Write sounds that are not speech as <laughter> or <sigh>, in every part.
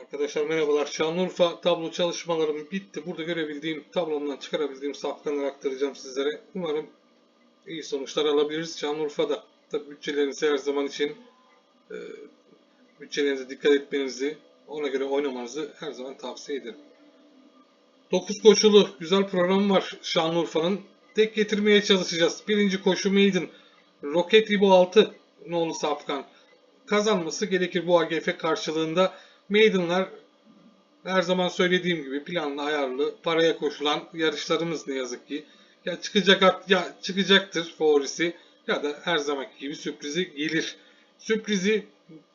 Arkadaşlar merhabalar. Şanlıurfa tablo çalışmalarım bitti. Burada görebildiğim, tablomdan çıkarabildiğim safkanları aktaracağım sizlere. Umarım iyi sonuçlar alabiliriz. Şanlıurfa'da tabi bütçelerinizi her zaman için e, bütçelerinize dikkat etmenizi, ona göre oynamanızı her zaman tavsiye ederim. 9 koşulu güzel program var Şanlıurfa'nın. Tek getirmeye çalışacağız. Birinci koşu Maiden. Roket İbo 6 nolu safkan kazanması gerekir bu AGF karşılığında. Maiden'lar her zaman söylediğim gibi planlı, ayarlı, paraya koşulan yarışlarımız ne yazık ki. Ya çıkacak ya çıkacaktır favorisi ya da her zamanki gibi sürprizi gelir. Sürprizi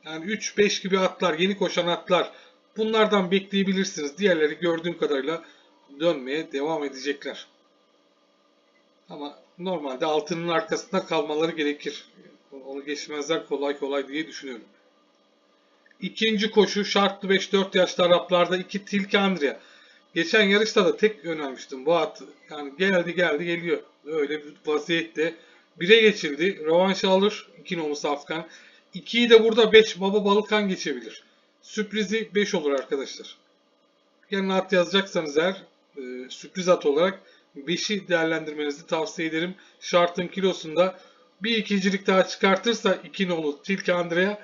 yani 3-5 gibi atlar, yeni koşan atlar bunlardan bekleyebilirsiniz. Diğerleri gördüğüm kadarıyla dönmeye devam edecekler. Ama normalde altının arkasında kalmaları gerekir. Onu geçmezler kolay kolay diye düşünüyorum. İkinci koşu şartlı 5-4 yaşlı Araplarda 2 Tilki Andrea. Geçen yarışta da tek önermiştim bu at. Yani geldi geldi geliyor. Öyle bir vaziyette. 1'e geçildi. Rövanş alır. 2 nolu Safkan. 2'yi de burada 5 Baba Balıkan geçebilir. Sürprizi 5 olur arkadaşlar. Yani at yazacaksanız eğer e, sürpriz at olarak 5'i değerlendirmenizi tavsiye ederim. Şartın kilosunda bir ikincilik daha çıkartırsa 2 nolu Tilki Andrea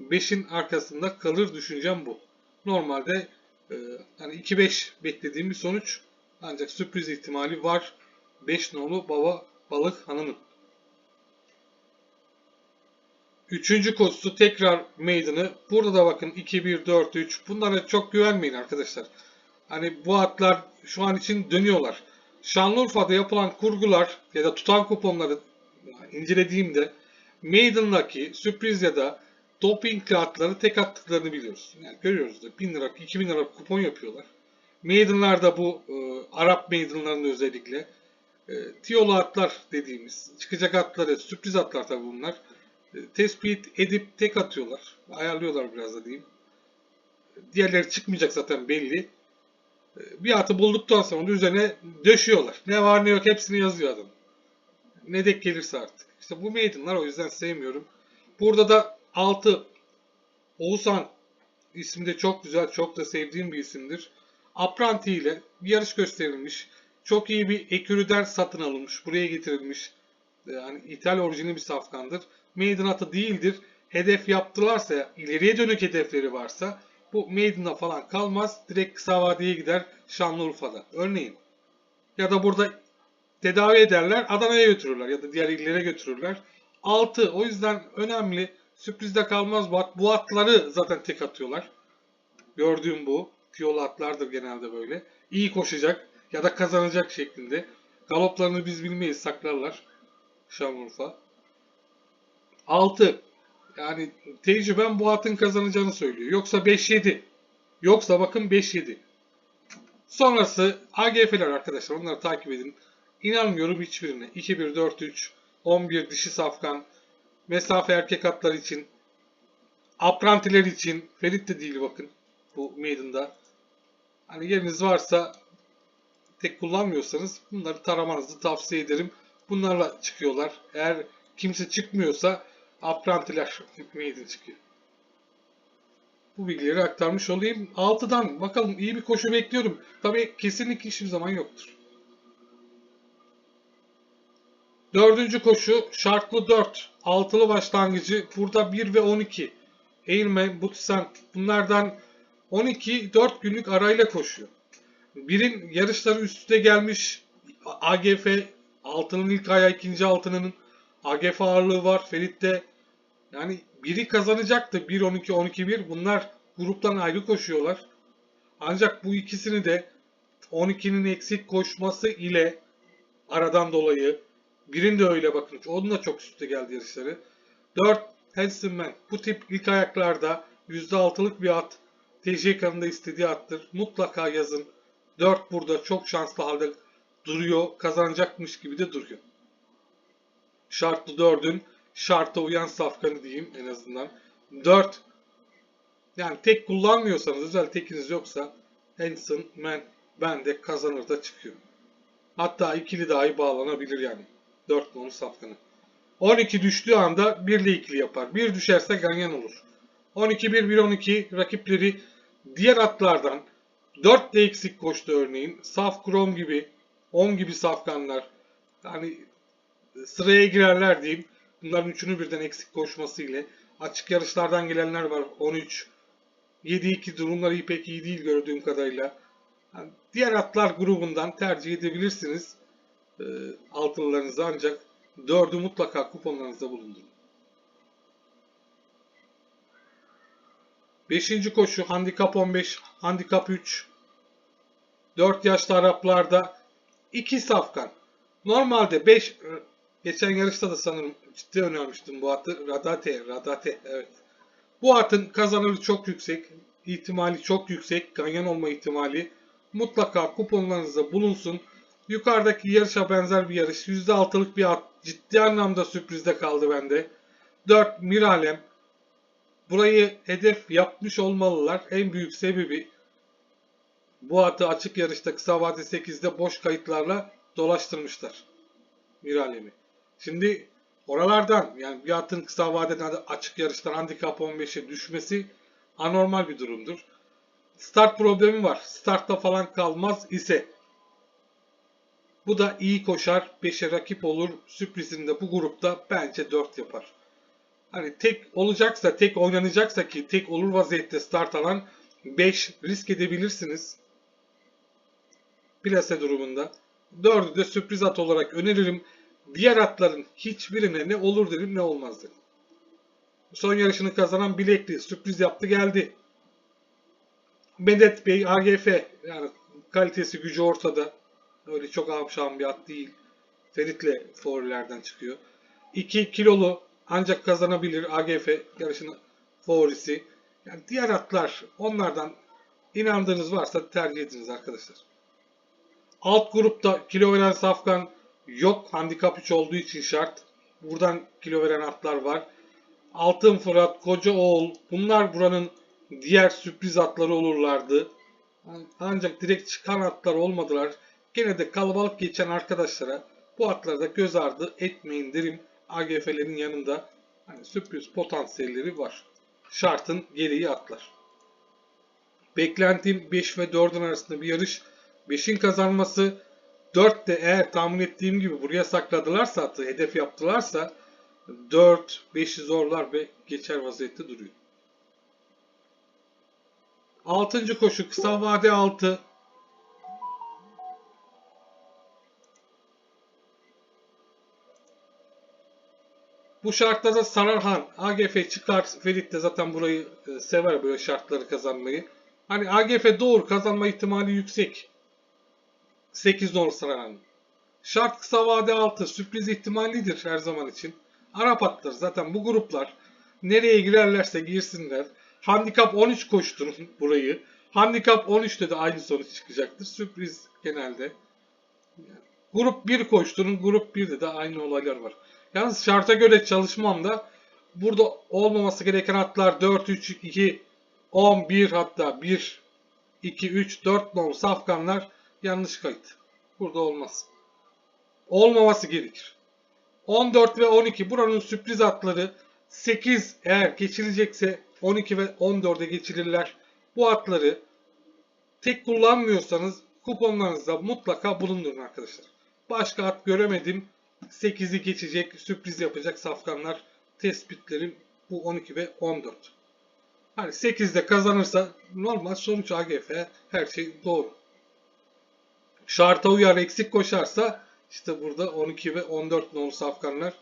5'in arkasında kalır düşüncem bu. Normalde e, hani 2-5 beklediğim bir sonuç ancak sürpriz ihtimali var. 5 nolu baba balık hanımın. Üçüncü koşusu tekrar Maiden'ı. Burada da bakın 2-1-4-3. Bunlara çok güvenmeyin arkadaşlar. Hani bu atlar şu an için dönüyorlar. Şanlıurfa'da yapılan kurgular ya da tutan kuponları incelediğimde Maiden'daki sürpriz ya da doping kağıtları tek attıklarını biliyoruz. Yani görüyoruz da 1000 lira, 2000 lira kupon yapıyorlar. Maiden'lar bu e, Arap Maiden'ların özellikle e, tiyolu atlar dediğimiz çıkacak atları, sürpriz atlar tabii bunlar. E, tespit edip tek atıyorlar. Ayarlıyorlar biraz da diyeyim. Diğerleri çıkmayacak zaten belli. E, bir atı bulduktan sonra üzerine döşüyorlar. Ne var ne yok hepsini yazıyor adam. Ne denk gelirse artık. İşte bu Maiden'lar o yüzden sevmiyorum. Burada da 6 Oğuzhan ismi de çok güzel, çok da sevdiğim bir isimdir. Apranti ile bir yarış gösterilmiş. Çok iyi bir ekürüden satın alınmış. Buraya getirilmiş. Yani İtalya orijinli bir safkandır. Maiden atı değildir. Hedef yaptılarsa, ileriye dönük hedefleri varsa bu Maiden'a falan kalmaz. Direkt kısa vadeye gider Şanlıurfa'da. Örneğin. Ya da burada tedavi ederler. Adana'ya götürürler ya da diğer illere götürürler. 6. O yüzden önemli. Sürprizde kalmaz bu at. Bu atları zaten tek atıyorlar. Gördüğüm bu. Tiyolu atlardır genelde böyle. İyi koşacak ya da kazanacak şeklinde. Galoplarını biz bilmeyiz saklarlar. Şanlıurfa. 6. Yani tecrüben bu atın kazanacağını söylüyor. Yoksa 5-7. Yoksa bakın 5-7. Sonrası AGF'ler arkadaşlar. Onları takip edin. İnanmıyorum hiçbirine. 2-1-4-3, 11 dişi safkan, mesafe erkek atlar için, aprantiler için, Ferit de değil bakın bu Maiden'da. Hani yeriniz varsa tek kullanmıyorsanız bunları taramanızı tavsiye ederim. Bunlarla çıkıyorlar. Eğer kimse çıkmıyorsa aprantiler <laughs> Maiden çıkıyor. Bu bilgileri aktarmış olayım. 6'dan bakalım iyi bir koşu bekliyorum. Tabii kesinlik hiçbir zaman yoktur. Dördüncü koşu şartlı 4. Altılı başlangıcı burada 1 ve 12. Eğilme, Butsen bunlardan 12 4 günlük arayla koşuyor. Birin yarışları üst üste gelmiş. AGF altının ilk ayağı ikinci altının AGF ağırlığı var. Ferit'te yani biri kazanacaktı. 1-12 12-1 bunlar gruptan ayrı koşuyorlar. Ancak bu ikisini de 12'nin eksik koşması ile aradan dolayı Birin de öyle bakın. Onun da çok üstte geldi yarışları. 4 Handsome Man. Bu tip ilk ayaklarda %6'lık bir at. TJK'nın da istediği attır. Mutlaka yazın. 4 burada çok şanslı halde duruyor. Kazanacakmış gibi de duruyor. Şartlı 4'ün şarta uyan safkanı diyeyim en azından. 4 yani tek kullanmıyorsanız özel tekiniz yoksa Hanson Man bende kazanır da çıkıyor. Hatta ikili dahi bağlanabilir yani. 4 nolu safkanı. 12 düştüğü anda 1 ile ikili yapar. 1 düşerse ganyan olur. 12 1 1 12 rakipleri Diğer atlardan 4 de eksik koştu örneğin. Saf Krom gibi, 10 gibi safkanlar. Yani sıraya girerler diyeyim. Bunların üçünü birden eksik koşması ile. Açık yarışlardan gelenler var. 13, 7-2 durumları pek iyi değil gördüğüm kadarıyla. Yani diğer atlar grubundan tercih edebilirsiniz. E, altınlarınızı ancak 4'ü mutlaka kuponlarınızda bulundurun. Beşinci koşu handikap 15, handikap 3. 4 yaşlı Araplarda 2 safkan. Normalde 5 geçen yarışta da sanırım ciddi önermiştim bu atı. Radate, Radate evet. Bu atın kazanırı çok yüksek. ihtimali çok yüksek. Ganyan olma ihtimali. Mutlaka kuponlarınızda bulunsun. Yukarıdaki yarışa benzer bir yarış. %6'lık bir at. Ciddi anlamda sürprizde kaldı bende. 4 Miralem. Burayı hedef yapmış olmalılar. En büyük sebebi bu atı açık yarışta kısa vade 8'de boş kayıtlarla dolaştırmışlar. Miralem'i. Şimdi oralardan yani bir atın kısa vadeden açık yarıştan handikap 15'e düşmesi anormal bir durumdur. Start problemi var. Startta falan kalmaz ise bu da iyi koşar. 5'e rakip olur. Sürprizinde bu grupta bence 4 yapar. Hani tek olacaksa, tek oynanacaksa ki tek olur vaziyette start alan 5 risk edebilirsiniz. Plase durumunda. 4'ü de sürpriz at olarak öneririm. Diğer atların hiçbirine ne olur derim ne olmaz derim. Son yarışını kazanan Bilekli sürpriz yaptı geldi. Medet Bey AGF yani kalitesi gücü ortada. Öyle çok avşan bir at değil. Ferit'le favorilerden çıkıyor. 2 kilolu ancak kazanabilir AGF yarışının favorisi. Yani diğer atlar onlardan inandığınız varsa tercih ediniz arkadaşlar. Alt grupta kilo veren safkan yok. Handikap 3 olduğu için şart. Buradan kilo veren atlar var. Altın Fırat, Koca Oğul bunlar buranın diğer sürpriz atları olurlardı. Ancak direkt çıkan atlar olmadılar. Gene de kalabalık geçen arkadaşlara bu atları da göz ardı etmeyin derim. AGF'lerin yanında hani sürpriz potansiyelleri var. Şartın gereği atlar. Beklentim 5 ve 4'ün arasında bir yarış. 5'in kazanması 4 de eğer tahmin ettiğim gibi buraya sakladılarsa atı hedef yaptılarsa 4 5'i zorlar ve geçer vaziyette duruyor. 6. koşu kısa vade 6. Bu şartlarda Sararhan AGF çıkar. Ferit de zaten burayı e, sever böyle şartları kazanmayı. Hani AGF doğru kazanma ihtimali yüksek. 8 doğru Sararhan. Şart kısa vade 6 sürpriz ihtimallidir her zaman için. Arap atları zaten bu gruplar nereye girerlerse girsinler. Handikap 13 koşturun <laughs> burayı. Handikap 13'te de aynı sonuç çıkacaktır. Sürpriz genelde. Grup 1 koşturun. Grup 1'de de aynı olaylar var. Yalnız şarta göre çalışmamda burada olmaması gereken hatlar 4, 3, 2, 11 hatta 1, 2, 3, 4 nolu safkanlar yanlış kayıt. Burada olmaz. Olmaması gerekir. 14 ve 12 buranın sürpriz atları 8 eğer geçilecekse 12 ve 14'e geçirirler. Bu atları tek kullanmıyorsanız kuponlarınızda mutlaka bulundurun arkadaşlar. Başka at göremedim. 8'i geçecek, sürpriz yapacak safkanlar tespitlerim bu 12 ve 14. Hani 8'de kazanırsa normal sonuç AGF her şey doğru. Şarta uyar eksik koşarsa işte burada 12 ve 14 nolu safkanlar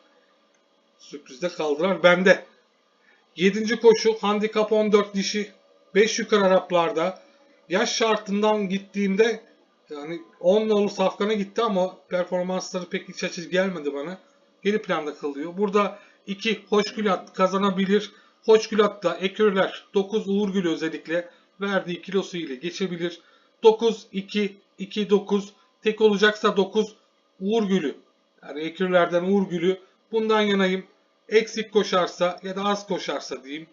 sürprizde kaldılar bende. 7. koşu handikap 14 dişi 5 yukarı Araplarda yaş şartından gittiğimde yani 10 nolu safkana gitti ama performansları pek iç açıcı gelmedi bana. Geri planda kalıyor. Burada 2 Hoşgülat kazanabilir. Hoşgülat da ekürler 9 Uğurgül özellikle verdiği kilosu ile geçebilir. 9 2 2 9 tek olacaksa 9 Uğurgül'ü yani ekürlerden Uğurgül'ü bundan yanayım. Eksik koşarsa ya da az koşarsa diyeyim.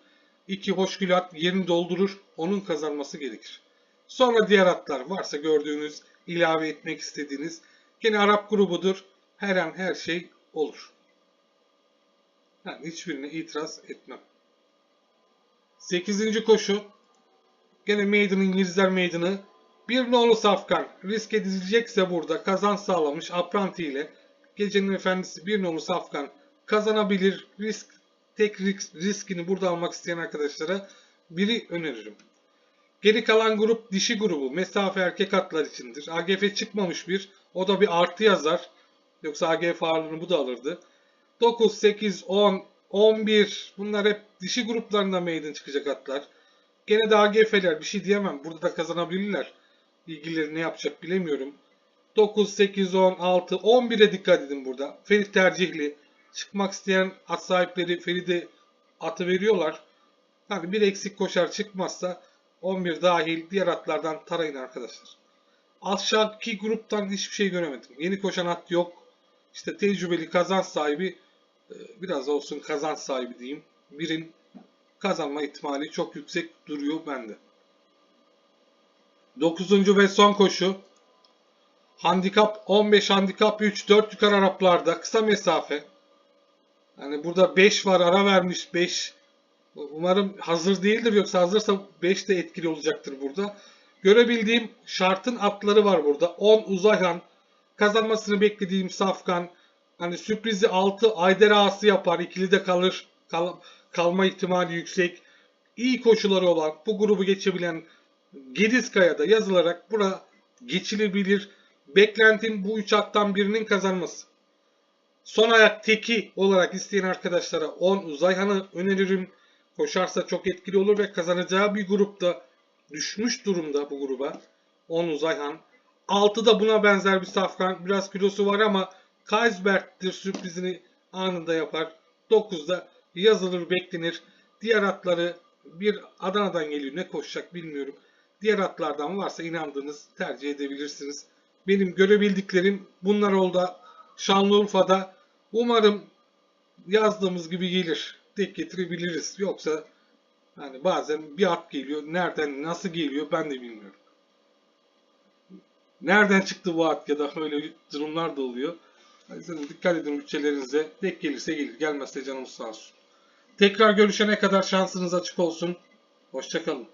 2 Hoşgülat yerini doldurur. Onun kazanması gerekir. Sonra diğer atlar varsa gördüğünüz, ilave etmek istediğiniz. Yine Arap grubudur. Her an her şey olur. Yani hiçbirine itiraz etmem. 8. koşu. Gene Maiden'ın İngilizler Maiden'ı. Bir nolu safkan. Risk edilecekse burada kazan sağlamış Apranti ile. Gecenin Efendisi bir nolu safkan kazanabilir. Risk tek risk, riskini burada almak isteyen arkadaşlara biri öneririm. Geri kalan grup dişi grubu. Mesafe erkek atlar içindir. AGF çıkmamış bir. O da bir artı yazar. Yoksa AGF ağırlığını bu da alırdı. 9, 8, 10, 11 bunlar hep dişi gruplarında maiden çıkacak atlar. Gene de AGF'ler bir şey diyemem. Burada da kazanabilirler. İlgileri ne yapacak bilemiyorum. 9, 8, 10, 6, 11'e dikkat edin burada. Ferit tercihli. Çıkmak isteyen at sahipleri Ferit'e atı veriyorlar. Hani bir eksik koşar çıkmazsa 11 dahil diğer atlardan tarayın arkadaşlar. Aşağıdaki gruptan hiçbir şey göremedim. Yeni koşan at yok. İşte tecrübeli kazanç sahibi e, biraz olsun kazanç sahibi diyeyim. Birin kazanma ihtimali çok yüksek duruyor bende. 9. ve son koşu. Handikap 15, handikap 3, 4 yukarı Araplarda kısa mesafe. Yani burada 5 var ara vermiş 5. Umarım hazır değildir yoksa hazırsa 5 de etkili olacaktır burada. Görebildiğim şartın atları var burada. 10 Uzayhan, kazanmasını beklediğim Safkan, hani sürprizi 6 Ayder Ağası yapar, ikili de kalır, kal- kalma ihtimali yüksek. İyi koşuları olan, bu grubu geçebilen Gedizkaya'da yazılarak bura geçilebilir. Beklentim bu üç attan birinin kazanması. Son ayak teki olarak isteyen arkadaşlara 10 Uzayhan'ı öneririm. Koşarsa çok etkili olur ve kazanacağı bir grupta düşmüş durumda bu gruba. 10 Uzayhan. 6'da buna benzer bir safkan. Biraz kilosu var ama Kaisberg'tir sürprizini anında yapar. 9'da yazılır beklenir. Diğer atları bir Adana'dan geliyor. Ne koşacak bilmiyorum. Diğer atlardan varsa inandığınız tercih edebilirsiniz. Benim görebildiklerim bunlar oldu. Şanlıurfa'da umarım yazdığımız gibi gelir. Tek getirebiliriz. Yoksa yani bazen bir at geliyor. Nereden nasıl geliyor ben de bilmiyorum. Nereden çıktı bu at ya da öyle durumlar da oluyor. Yüzden dikkat edin bütçelerinize. Tek gelirse gelir. Gelmezse canımız sağ olsun. Tekrar görüşene kadar şansınız açık olsun. Hoşçakalın.